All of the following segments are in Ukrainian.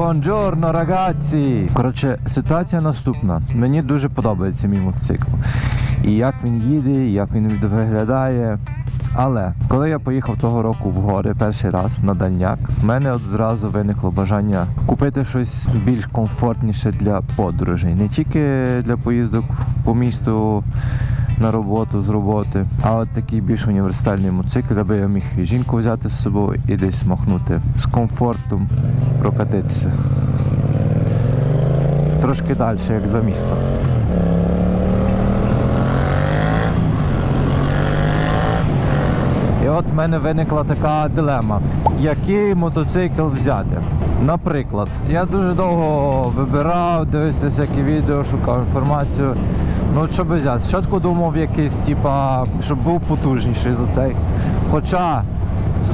Бонджорно, рагazzi! Коротше, ситуація наступна. Мені дуже подобається мій мотоцикл. І як він їде, і як він виглядає. Але коли я поїхав того року в гори перший раз на дальняк, в мене от зразу виникло бажання купити щось більш комфортніше для подорожей, не тільки для поїздок по місту на роботу з роботи, а от такий більш універсальний мотоцикл, аби я міг жінку взяти з собою і десь махнути з комфортом прокатитися. Трошки далі, як за містом. І от в мене виникла така дилема, який мотоцикл взяти. Наприклад, я дуже довго вибирав, дивився всякі відео, шукав інформацію. Ну, що би взяти? Спочатку думав якийсь, типа, щоб був потужніший за цей. Хоча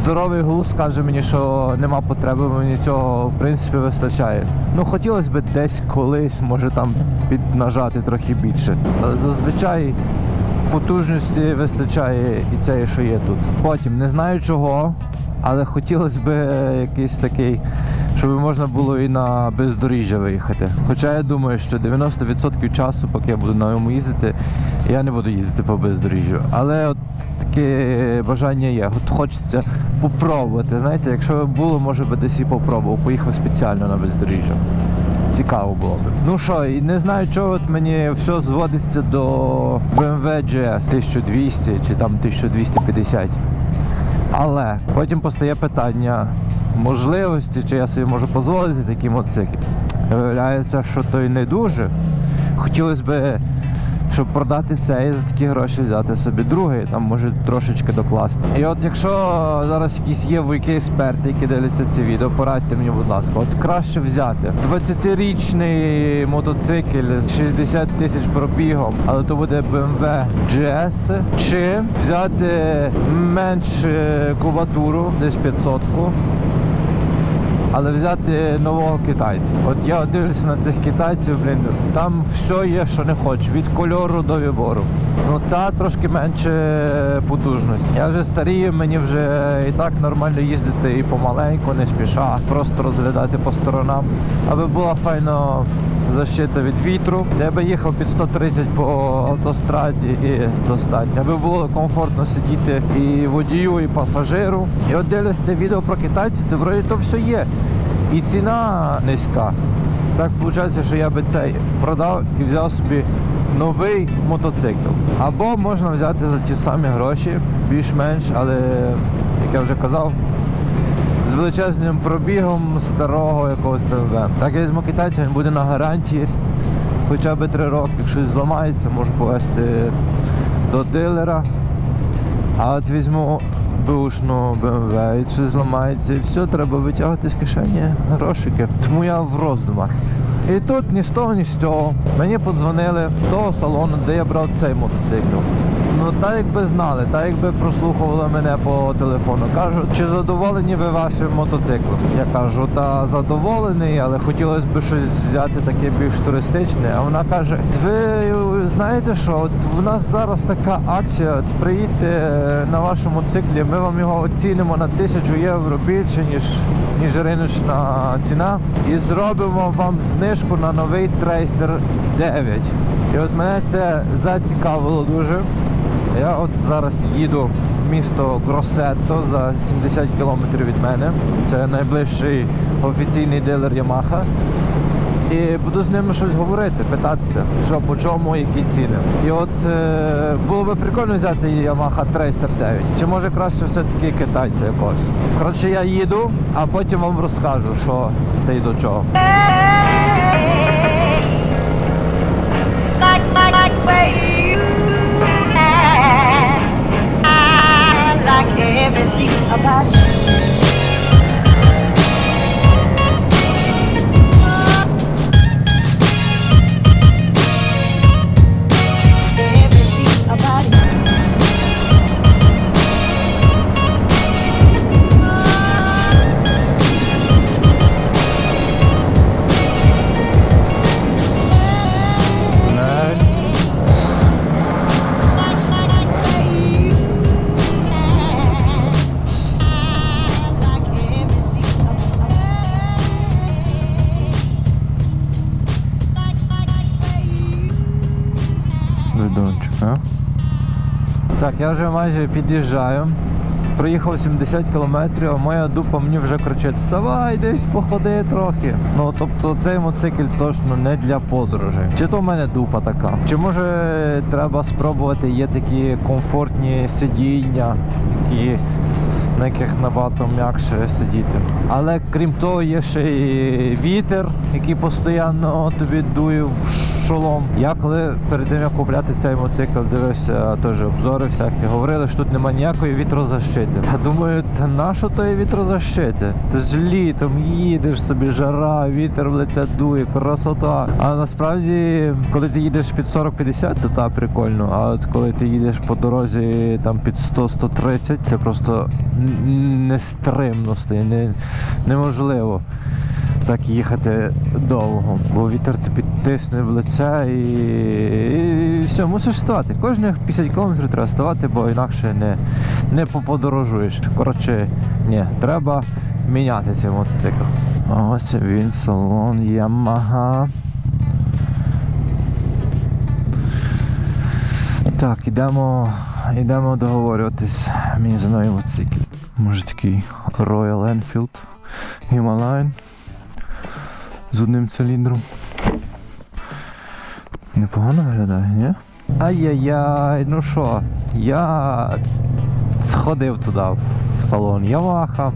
здоровий глузд каже мені, що нема потреби, мені цього в принципі вистачає. Ну хотілося б десь колись, може там піднажати трохи більше. Зазвичай потужності вистачає і цієї, що є тут. Потім не знаю чого, але хотілося б якийсь такий, щоб можна було і на бездоріжжя виїхати. Хоча я думаю, що 90% часу, поки я буду на ньому їздити, я не буду їздити по бездоріжжю. Але от таке бажання є. От хочеться попробувати. Знаєте, якщо б було, може би десь і попробував. Поїхав спеціально на бездоріжжя. Цікаво було б. Ну що, і не знаю, чого от мені все зводиться до BMW GS 1200 чи там 1250. Але потім постає питання можливості, чи я собі можу дозволити такі мотоцикли. Виявляється, що то й не дуже. Хотілося б, щоб продати цей за такі гроші взяти собі другий, там може трошечки докласти. І от якщо зараз якісь є вуйки експерти, які дивляться ці відео, порадьте мені, будь ласка, от краще взяти 20-річний мотоцикл з 60 тисяч пробігом, але то буде BMW GS, чи взяти меншу кубатуру, десь 500 але взяти нового китайця. От я дивлюся на цих китайців, блін, там все є, що не хочеш, від кольору до вибору. Ну та трошки менше потужності. Я вже старію, мені вже і так нормально їздити і помаленьку, не спіша, просто розглядати по сторонам, аби була файно защита від вітру. Я би їхав під 130 по автостраді і достатньо. Аби було комфортно сидіти і водію, і пасажиру. І от дивлюсь це відео про китайців, то вроді то все є. І ціна низька. Так виходить, що я би цей продав і взяв собі новий мотоцикл. Або можна взяти за ті самі гроші, більш-менш, але як я вже казав, величезним пробігом старого якогось BMW. Так я візьму китайця, він буде на гарантії хоча б 3 роки. Якщо щось зламається, можу повезти до дилера. А от візьму бушну BMW, і щось зламається, і все, треба витягувати з кишені грошики. Тому я в роздумах. І тут ні з того, ні з цього. Мені подзвонили з того салону, де я брав цей мотоцикл. Ну так якби знали, так якби прослухували мене по телефону. Кажуть, чи задоволені ви вашим мотоциклом? Я кажу, та задоволений, але хотілося б щось взяти таке більш туристичне. А вона каже: ви знаєте що? От у нас зараз така акція. Приїдьте на вашому циклі, ми вам його оцінимо на тисячу євро більше, ніж ніж риночна ціна, і зробимо вам знижку на новий трейстер 9. І от мене це зацікавило дуже. Я от зараз їду в місто Гросетто за 70 кілометрів від мене. Це найближчий офіційний дилер Yamaha. І буду з ними щось говорити, питатися, що по чому, які ціни. І от е, було би прикольно взяти Yamaha Tracer 9. Чи може краще все-таки китайця якогось. Коротше, я їду, а потім вам розкажу, що та й до чого. like, like, like like everything about you. Я вже майже під'їжджаю. Проїхав 70 кілометрів, а моя дупа мені вже кричить: Вставай, десь походи трохи. Ну тобто цей мотоцикл точно не для подорожей. Чи то в мене дупа така? Чи може треба спробувати, є такі комфортні сидіння, які на яких набагато м'якше сидіти. Але крім того, є ще й вітер, який постійно тобі дує шолом. Я коли перед тим як купляти цей мотоцикл, дивився теж обзори всякі. Говорили, що тут немає ніякої вітрозащити. Та думаю, та на що тої вітрозащити? Ти ж літом їдеш собі, жара, вітер в лице дує, красота. А насправді, коли ти їдеш під 40-50, то та прикольно. А от коли ти їдеш по дорозі там під 100-130, це просто нестримно стає, не, неможливо так їхати довго, бо вітер тобі тисне в лице і, і, все, мусиш ставати. Кожних 50 км треба ставати, бо інакше не, не поподорожуєш. Коротше, ні, треба міняти цей мотоцикл. Ось він, салон Yamaha. Так, ідемо, ідемо договорюватись мені за новий мотоцикл. Може такий Royal Enfield Himalayan з одним циліндром. Непогано виглядає, ні? Ай-яй-яй, ну що, я сходив туди в салон Yamaha.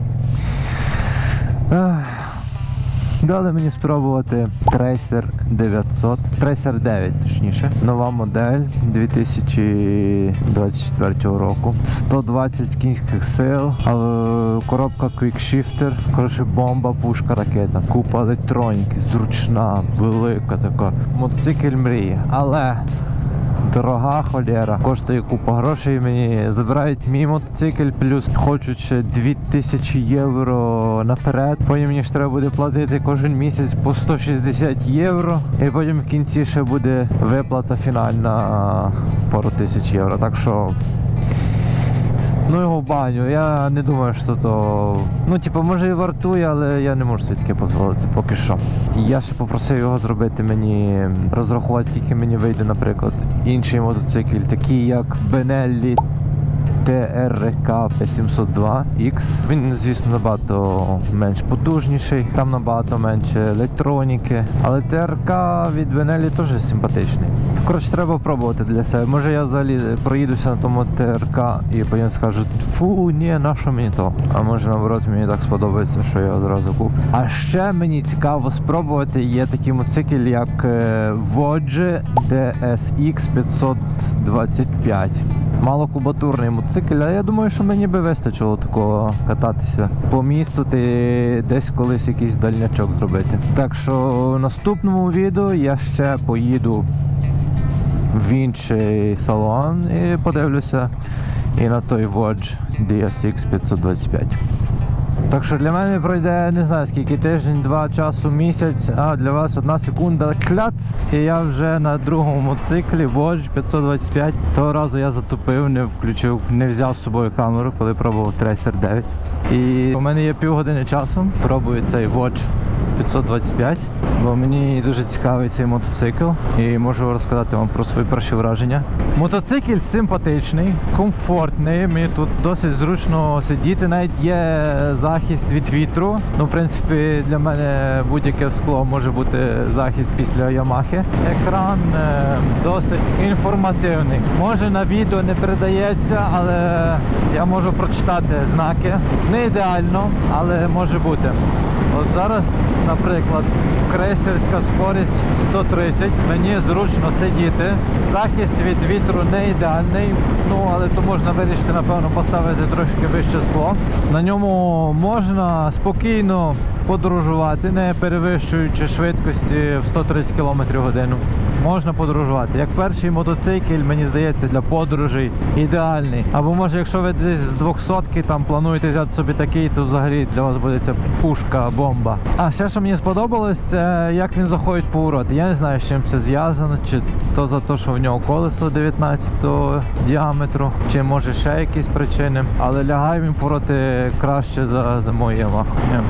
Дали мені спробувати Tracer 900, Tracer 9 точніше. Нова модель 2024 року. 120 кінських сил, але коробка Quick Shifter. Коротше, бомба, пушка, ракета. Купа електроніки, зручна, велика така. Мотоцикл мрії. Але Дорога холєра, коштує купа грошей. Мені забирають мій мотоцикл, плюс хочуть ще 2000 євро наперед. Потім мені ж треба буде платити кожен місяць по 160 євро. І потім в кінці ще буде виплата фінальна пару тисяч євро. Так що. Ну його баню. Я не думаю, що то. Ну, типу, може і вартує, але я не можу собі таке дозволити поки що. Я ще попросив його зробити мені, розрахувати, скільки мені вийде, наприклад, інший мотоцикл, такий як Benelli TRK 702 X. Він, звісно, набагато менш потужніший, там набагато менше електроніки. Але ТРК від Benelli теж симпатичний. Коротше, треба пробувати для себе. Може я взагалі проїдуся на тому ТРК і потім скажу, фу, ні, на що мені то? А може наоборот мені так сподобається, що я одразу куплю. А ще мені цікаво спробувати. Є такий мотоцикл, як е, DSX 525. Малокубатурний мотоцикл, а я думаю, що мені би вистачило такого кататися по місту ти десь колись якийсь дальнячок зробити. Так що в наступному відео я ще поїду в інший салон і подивлюся і на той Watch DSX 525. Так що для мене пройде не знаю скільки тиждень, два часу, місяць, а для вас одна секунда кляц. І я вже на другому мотоциклі Watch 525. Того разу я затупив, не включив, не взяв з собою камеру, коли пробував Tracer 9. І у мене є півгодини часу. Пробую цей Watch 525, бо мені дуже цікавий цей мотоцикл і можу розказати вам про свої перші враження. Мотоцикл симпатичний, комфортний. Мені тут досить зручно сидіти. Навіть є захист від вітру. Ну, в принципі, для мене будь-яке скло може бути захист після Ямахи. Екран е, досить інформативний. Може на відео не передається, але я можу прочитати знаки. Не ідеально, але може бути. От зараз, наприклад, крейсерська скорість 130, мені зручно сидіти. Захист від вітру не ідеальний, ну але то можна вирішити, напевно, поставити трошки вище скло. На ньому можна спокійно подорожувати, не перевищуючи швидкості в 130 км годину. Можна подорожувати. Як перший мотоцикл, мені здається, для подорожей ідеальний. Або може, якщо ви десь з 200 там плануєте взяти собі такий, то взагалі для вас буде ця пушка, бомба. А ще що мені сподобалось, це як він заходить в повороти. Я не знаю, з чим це зв'язано, чи то за те, що в нього колесо 19 діаметру, чи може ще якісь причини. Але лягає він повороти краще за, за мою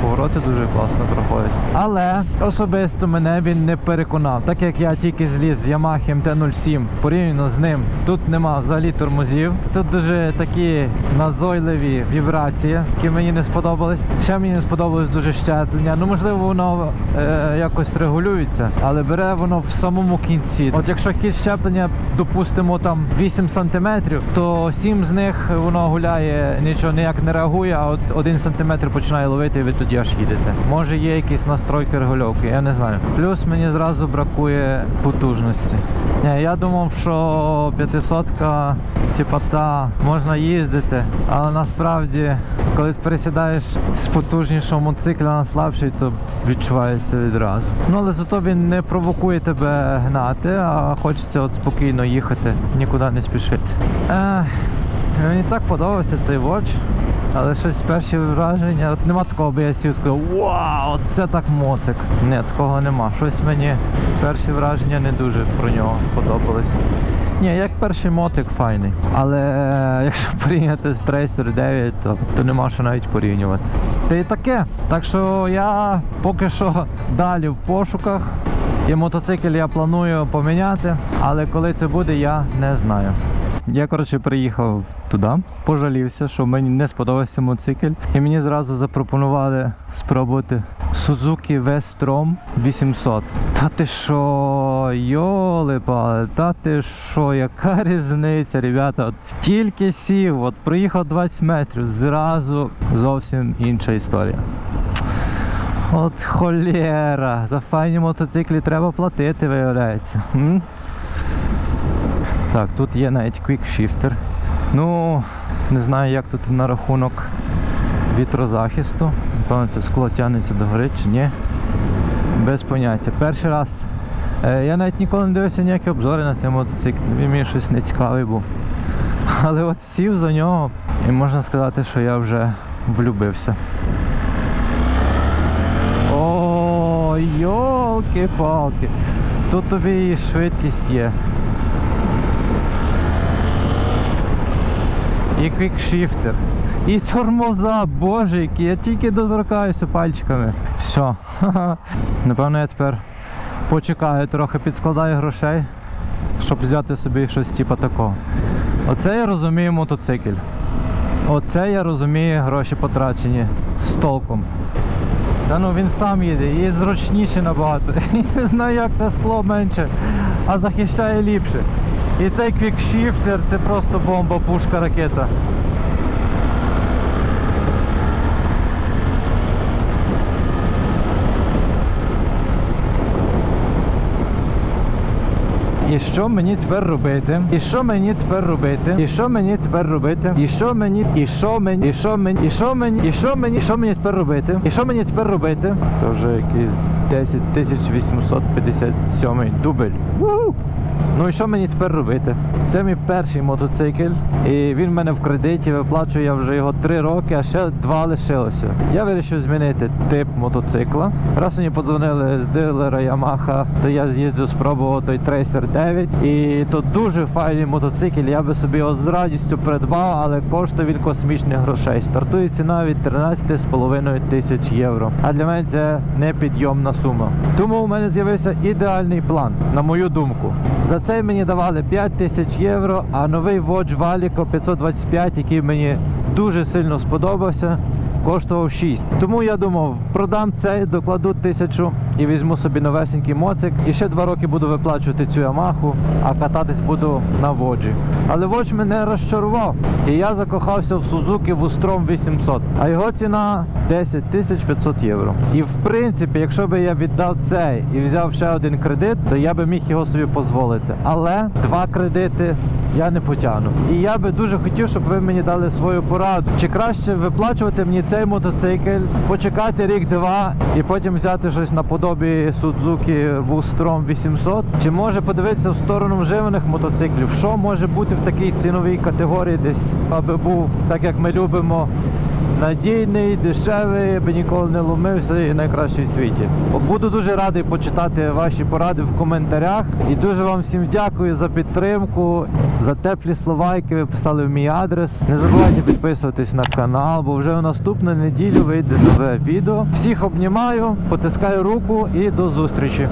Повороти дуже класно проходять. Але особисто мене він не переконав. Так як я тільки з зліз з Yamaha MT-07 порівняно з ним. Тут нема взагалі тормозів. Тут дуже такі назойливі вібрації, які мені не сподобались. Ще мені не сподобалось дуже щеплення. Ну можливо, воно е, якось регулюється, але бере воно в самому кінці. От якщо хід щеплення, допустимо, там 8 см, то 7 з них воно гуляє, нічого ніяк не реагує, а от 1 см починає ловити, і ви тоді аж їдете. Може є якісь настройки регульовки, я не знаю. Плюс мені зразу бракує потужності. Ні, я думав, що 500 типа та можна їздити, але насправді, коли ти пересідаєш з потужнішого мотоцикля на слабший, то відчувається відразу. Ну але зато він не провокує тебе гнати, а хочеться от спокійно їхати, нікуди не спішити. Ех, мені так подобався цей watch. Але щось перші враження, от нема такого, би я сів сказав, вау, це так моцик. Ні, такого нема. Щось мені перші враження не дуже про нього сподобались. Ні, як перший мотик файний. Але е, якщо порівняти з Tracer 9, то, то нема що навіть порівнювати. Та і таке. Так що я поки що далі в пошуках. І мотоцикл я планую поміняти, але коли це буде, я не знаю. Я коротше приїхав туди, пожалівся, що мені не сподобався мотоцикл, і мені зразу запропонували спробувати Suzuki V-Strom 800. Та ти що, йоли пали, та ти що, яка різниця, ребята? От тільки сів, от проїхав 20 метрів, зразу зовсім інша історія. От холєра, за файні мотоциклі треба платити, виявляється. М? Так, тут є навіть Shifter. Ну, не знаю, як тут на рахунок вітрозахисту. Напевно, це скло тягнеться до гори чи ні. Без поняття. Перший раз. Е, я навіть ніколи не дивився ніякі обзори на цей мотоцикл. Він мені щось не цікавий був. Але от сів за нього і можна сказати, що я вже влюбився. О, йолки-палки. Тут тобі і швидкість є. І квікшифтер. І тормоза, боже, які я тільки доторкаюся пальчиками. Все. Напевно, я тепер почекаю, трохи підскладаю грошей, щоб взяти собі щось типу такого. Оце я розумію мотоцикл. Оце я розумію гроші потрачені з толком. Та ну він сам їде, і зручніше набагато. І не знаю, як це скло менше, а захищає ліпше. І цей квікшифтер це просто бомба, пушка, ракета. І що мені тепер робити? І що мені тепер робити? І що мені тепер робити? І що мені? І що мені? І що мені? І що мені? І що мені? І що мені тепер робити? І що мені тепер робити? Це вже якийсь 10 857 дубль. Ву! Ну і що мені тепер робити? Це мій перший мотоцикл, і він в мене в кредиті, виплачую я вже його 3 роки, а ще 2 лишилося. Я вирішив змінити тип мотоцикла. Раз мені подзвонили з дилера Yamaha, то я з'їздив, спробував той Tracer 9. І то дуже файний мотоцикл. Я би собі його з радістю придбав, але коштує він космічних грошей. Стартує ціна від 13,5 тисяч євро. А для мене це непідйомна сума. Тому у мене з'явився ідеальний план, на мою думку. За цей мені давали 5 тисяч євро, а новий Watch Valico 525, який мені дуже сильно сподобався, коштував 6. Тому я думав, продам цей, докладу тисячу і візьму собі новесенький моцик. І ще два роки буду виплачувати цю Ямаху, а кататись буду на воджі. Але Watch мене розчарував. І я закохався в Suzuki Вустром 800, а його ціна 10 тисяч 500 євро. І в принципі, якщо би я віддав цей і взяв ще один кредит, то я би міг його собі дозволити. Але два кредити я не потягну. І я би дуже хотів, щоб ви мені дали свою пораду. Чи краще виплачувати мені цей мотоцикл, почекати рік-два і потім взяти щось наподобі Suzuki Вустром 800? Чи може подивитися в сторону вживаних мотоциклів? Що може бути в такій ціновій категорії, десь аби був так, як ми любимо. Надійний, дешевий, аби ніколи не ломився і найкращий в світі. Буду дуже радий почитати ваші поради в коментарях. І дуже вам всім дякую за підтримку, за теплі слова, які ви писали в мій адрес. Не забувайте підписуватись на канал, бо вже в наступну неділю вийде нове відео. Всіх обнімаю, потискаю руку і до зустрічі.